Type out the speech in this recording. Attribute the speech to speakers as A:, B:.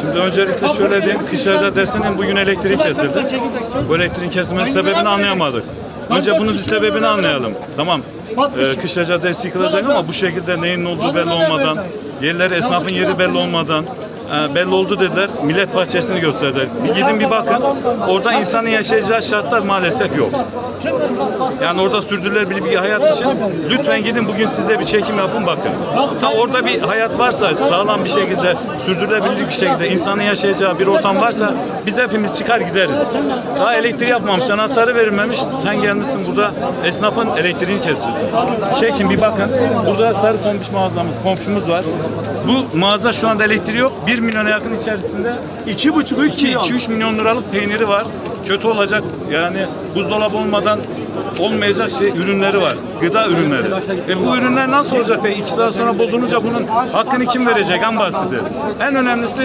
A: Şimdi öncelikle şöyle diyeyim, Kışlacı Desi'nin bugün elektriği kesildi. Bu elektriğin kesilmesi sebebini anlayamadık. Önce bunun bir sebebini anlayalım. Tamam, e, Kışlacı Desi yıkılacak ama bu şekilde neyin ne olduğu belli olmadan, yerleri, esnafın yeri belli olmadan, e, belli oldu dediler. Millet bahçesini gösterdiler. Bir gidin bir bakın. Orada insanın yaşayacağı şartlar maalesef yok. Yani orada sürdürülebilir bir hayat için lütfen gidin bugün size bir çekim yapın bakın. Ta orada bir hayat varsa sağlam bir şekilde sürdürülebilir bir şekilde insanın yaşayacağı bir ortam varsa biz hepimiz çıkar gideriz. Daha elektrik yapmamış, anahtarı verilmemiş. Sen gelmişsin burada esnafın elektriğini kesiyorsun. Çekin bir bakın. Burada sarı tombiş mağazamız, komşumuz var. Bu mağaza şu anda elektriği yok. 1 milyona yakın içerisinde 2,5 2-3 milyon liralık peyniri var. Kötü olacak yani buzdolabı olmadan olmayacak şey ürünleri var. Gıda ürünleri. Ve bu ürünler nasıl olacak? Ve iki saat sonra bozulunca bunun hakkını kim verecek? En basiti. En önemlisi